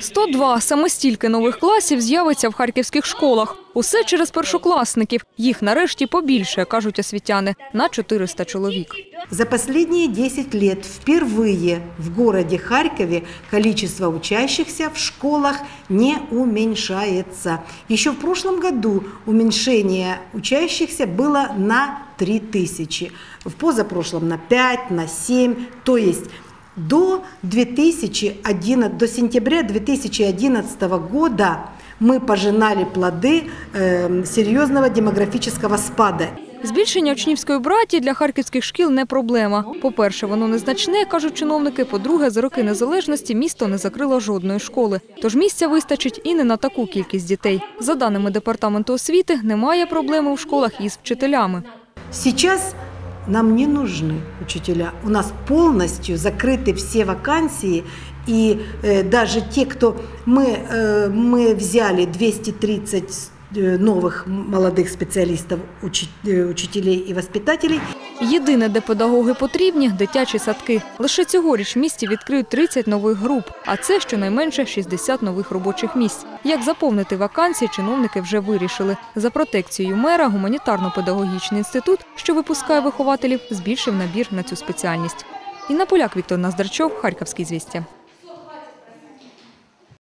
102 – саме стільки нових класів з'явиться в харківських школах. Усе через першокласників. Їх нарешті побільше, кажуть освітяни, на 400 чоловік. За последние 10 лет впервые в городе Харькове количество учащихся в школах не уменьшается. Еще в прошлом году уменьшение учащихся было на 3000, в позапрошлом на 5, на 7, то есть до, 2011, до сентября 2011 года мы пожинали плоды э, серьезного демографического спада. Збільшення учнівської браті для харківських шкіл не проблема. По-перше, воно незначне, кажуть чиновники. По-друге, за роки незалежності місто не закрило жодної школи. Тож місця вистачить і не на таку кількість дітей. За даними департаменту освіти, немає проблеми у школах із вчителями. Сейчас нам не нужны учителя. У нас полностью закрыты все вакансии. И э, даже те, кто мы, э, мы взяли 230 э, новых молодых специалистов, учи- э, учителей и воспитателей, Єдине, де педагоги потрібні – дитячі садки. Лише цьогоріч в місті відкриють 30 нових груп, а це щонайменше 60 нових робочих місць. Як заповнити вакансії, чиновники вже вирішили. За протекцією мера гуманітарно-педагогічний інститут, що випускає вихователів, збільшив набір на цю спеціальність. Інна Поляк, Віктор Наздарчов, Харківські звістя.